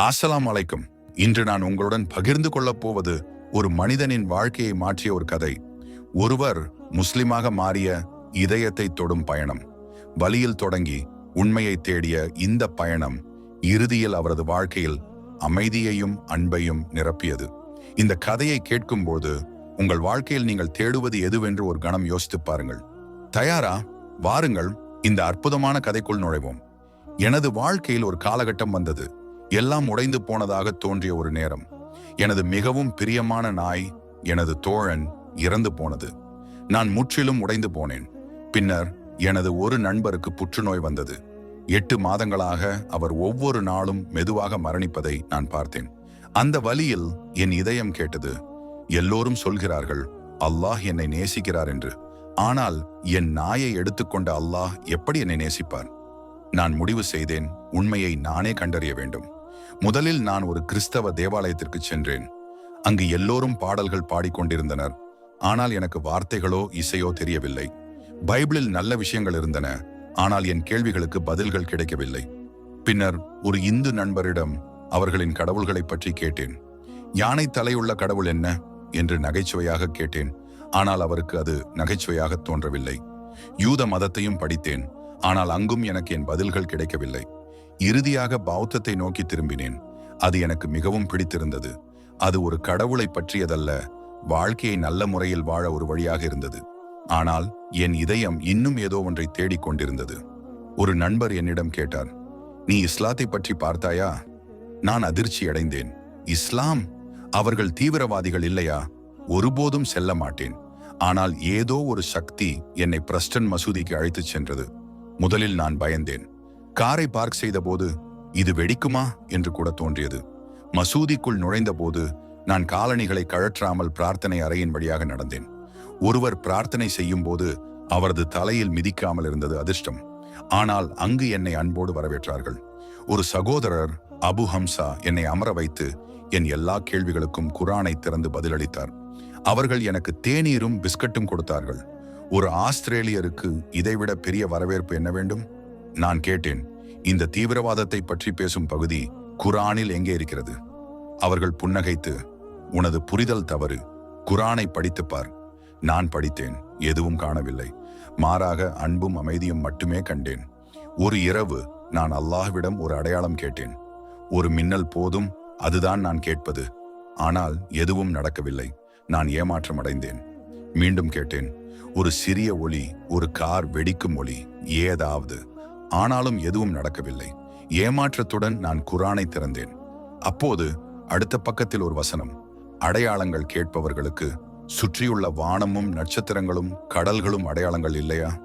அஸ்ஸலாமு அலைக்கும் இன்று நான் உங்களுடன் பகிர்ந்து கொள்ளப் போவது ஒரு மனிதனின் வாழ்க்கையை மாற்றிய ஒரு கதை. ஒருவர் முஸ்லிமாக மாறிய இதயத்தை தொடும் பயணம். வழியில் தொடங்கி உண்மையை தேடிய இந்த பயணம் இறுதியில் அவரது வாழ்க்கையில் அமைதியையும் அன்பையும் நிரப்பியது. இந்த கதையை கேட்கும்போது உங்கள் வாழ்க்கையில் நீங்கள் தேடுவது எதுவென்று ஒரு கணம் யோசித்துப் பாருங்கள். தயாரா? வாருங்கள் இந்த அற்புதமான கதைக்குள் நுழைவோம். எனது வாழ்க்கையில் ஒரு காலகட்டம் வந்தது. எல்லாம் உடைந்து போனதாக தோன்றிய ஒரு நேரம். எனது மிகவும் பிரியமான நாய் எனது தோழன் இறந்து போனது. நான் முற்றிலும் உடைந்து போனேன். பின்னர் எனது ஒரு நண்பருக்கு புற்றுநோய் வந்தது. எட்டு மாதங்களாக அவர் ஒவ்வொரு நாளும் மெதுவாக மரணிப்பதை நான் பார்த்தேன். அந்த வழியில் என் இதயம் கேட்டது எல்லோரும் சொல்கிறார்கள் அல்லாஹ் என்னை நேசிக்கிறார் என்று. ஆனால் என் நாயை எடுத்துக்கொண்ட அல்லாஹ் எப்படி என்னை நேசிப்பார்? நான் முடிவு செய்தேன் உண்மையை நானே கண்டறிய வேண்டும். முதலில் நான் ஒரு கிறிஸ்தவ தேவாலயத்திற்கு சென்றேன். அங்கு எல்லோரும் பாடல்கள் பாடிக்கொண்டிருந்தனர். ஆனால் எனக்கு வார்த்தைகளோ இசையோ தெரியவில்லை. பைபிளில் நல்ல விஷயங்கள் இருந்தன. ஆனால் என் கேள்விகளுக்கு பதில்கள் கிடைக்கவில்லை. பின்னர் ஒரு இந்து நண்பரிடம் அவர்களின் கடவுள்களை பற்றி கேட்டேன். யானை தலையுள்ள கடவுள் என்ன? என்று நகைச்சுவையாக கேட்டேன். ஆனால் அவருக்கு அது நகைச்சுவையாக தோன்றவில்லை. யூத மதத்தையும் படித்தேன். ஆனால் அங்கும் எனக்கு என் பதில்கள் கிடைக்கவில்லை. இறுதியாக பௌத்தத்தை நோக்கி திரும்பினேன். அது எனக்கு மிகவும் பிடித்திருந்தது. அது ஒரு கடவுளை பற்றியதல்ல வாழ்க்கையை நல்ல முறையில் வாழ ஒரு வழியாக இருந்தது. ஆனால் என் இதயம் இன்னும் ஏதோ ஒன்றை தேடிக் கொண்டிருந்தது. ஒரு நண்பர் என்னிடம் கேட்டார் நீ இஸ்லாத்தை பற்றி பார்த்தாயா? நான் அதிர்ச்சி அடைந்தேன். இஸ்லாம்? அவர்கள் தீவிரவாதிகள் இல்லையா? ஒருபோதும் செல்ல மாட்டேன். ஆனால் ஏதோ ஒரு சக்தி என்னை பிரஸ்டன் மசூதிக்கு அழைத்துச் சென்றது. முதலில் நான் பயந்தேன். காரை பார்க் செய்தபோது இது வெடிக்குமா என்று கூட தோன்றியது. மசூதிக்குள் நுழைந்தபோது நான் காலணிகளை கழற்றாமல் பிரார்த்தனை அறையின் வழியாக நடந்தேன். ஒருவர் பிரார்த்தனை செய்யும் போது அவரது தலையில் மிதிக்காமல் இருந்தது அதிர்ஷ்டம். ஆனால் அங்கு என்னை அன்போடு வரவேற்றார்கள். ஒரு சகோதரர் அபு ஹம்சா என்னை அமர வைத்து என் எல்லா கேள்விகளுக்கும் குரானை திறந்து பதிலளித்தார். அவர்கள் எனக்கு தேநீரும் பிஸ்கட்டும் கொடுத்தார்கள். ஒரு ஆஸ்திரேலியருக்கு இதைவிட பெரிய வரவேற்பு என்ன வேண்டும்? நான் கேட்டேன் இந்த தீவிரவாதத்தை பற்றி பேசும் பகுதி குரானில் எங்கே இருக்கிறது? அவர்கள் புன்னகைத்து உனது புரிதல் தவறு குரானை படித்துப்பார் நான் படித்தேன் எதுவும் காணவில்லை. மாறாக அன்பும் அமைதியும் மட்டுமே கண்டேன். ஒரு இரவு நான் அல்லாஹ்விடம் ஒரு அடையாளம் கேட்டேன். ஒரு மின்னல் போதும் அதுதான் நான் கேட்பது. ஆனால் எதுவும் நடக்கவில்லை. நான் ஏமாற்றம் அடைந்தேன். மீண்டும் கேட்டேன் ஒரு சிறிய ஒளி ஒரு கார் வெடிக்கும் ஒளி ஏதாவது? ஆனாலும் எதுவும் நடக்கவில்லை. ஏமாற்றத்துடன் நான் குரானை திறந்தேன். அப்போது அடுத்த பக்கத்தில் ஒரு வசனம். அடையாளங்கள் கேட்பவர்களுக்கு சுற்றியுள்ள வானமும் நட்சத்திரங்களும் கடல்களும் அடையாளங்கள் இல்லையா?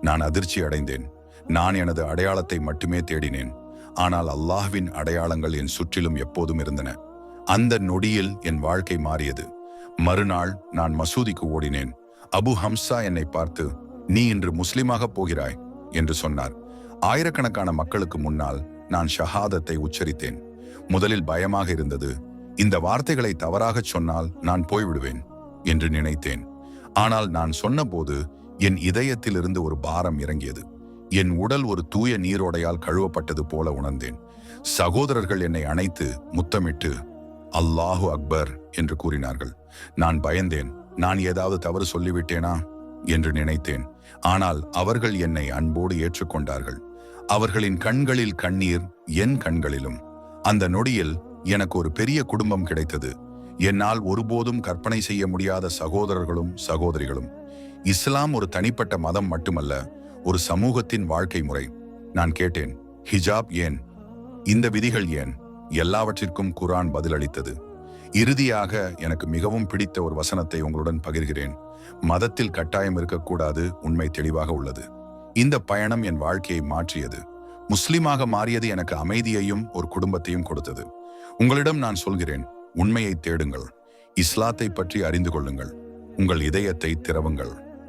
நான் அதிர்ச்சி அடைந்தேன். நான் எனது அடையாளத்தை மட்டுமே தேடினேன். ஆனால் அல்லாஹ்வின் அடையாளங்கள் என் சுற்றிலும் எப்போதும் இருந்தன. அந்த நொடியில் என் வாழ்க்கை மாறியது. மறுநாள் நான் மசூதிக்கு ஓடினேன். அபு ஹம்சா என்னை பார்த்து நீ இன்று முஸ்லிமாக போகிறாய் என்று சொன்னார். ஆயிரக்கணக்கான மக்களுக்கு முன்னால் நான் ஷஹாதத்தை உச்சரித்தேன். முதலில் பயமாக இருந்தது இந்த வார்த்தைகளை தவறாகச் சொன்னால் நான் போய்விடுவேன் என்று நினைத்தேன். ஆனால் நான் சொன்னபோது என் இதயத்திலிருந்து ஒரு பாரம் இறங்கியது. என் உடல் ஒரு தூய நீரோடையால் கழுவப்பட்டது போல உணர்ந்தேன். சகோதரர்கள் என்னை அணைத்து முத்தமிட்டு அல்லாஹு அக்பர் என்று கூறினார்கள். நான் பயந்தேன் நான் ஏதாவது தவறு சொல்லிவிட்டேனா? என்று நினைத்தேன். ஆனால் அவர்கள் என்னை அன்போடு ஏற்றுக்கொண்டார்கள். அவர்களின் கண்களில் கண்ணீர் என் கண்களிலும். அந்த நொடியில் எனக்கு ஒரு பெரிய குடும்பம் கிடைத்தது. என்னால் ஒருபோதும் கற்பனை செய்ய முடியாத சகோதரர்களும் சகோதரிகளும். இஸ்லாம் ஒரு தனிப்பட்ட மதம் மட்டுமல்ல ஒரு சமூகத்தின் வாழ்க்கை முறை. நான் கேட்டேன் ஹிஜாப் ஏன்? இந்த விதிகள் ஏன்? எல்லாவற்றிற்கும் குரான் பதிலளித்தது. இறுதியாக எனக்கு மிகவும் பிடித்த ஒரு வசனத்தை உங்களுடன் பகிர்கிறேன். மதத்தில் கட்டாயம் இருக்கக்கூடாது உண்மை தெளிவாக உள்ளது. இந்த பயணம் என் வாழ்க்கையை மாற்றியது. முஸ்லிமாக மாறியது எனக்கு அமைதியையும் ஒரு குடும்பத்தையும் கொடுத்தது. உங்களிடம் நான் சொல்கிறேன் உண்மையை தேடுங்கள். இஸ்லாத்தை பற்றி அறிந்து கொள்ளுங்கள். உங்கள் இதயத்தை திறவுங்கள்.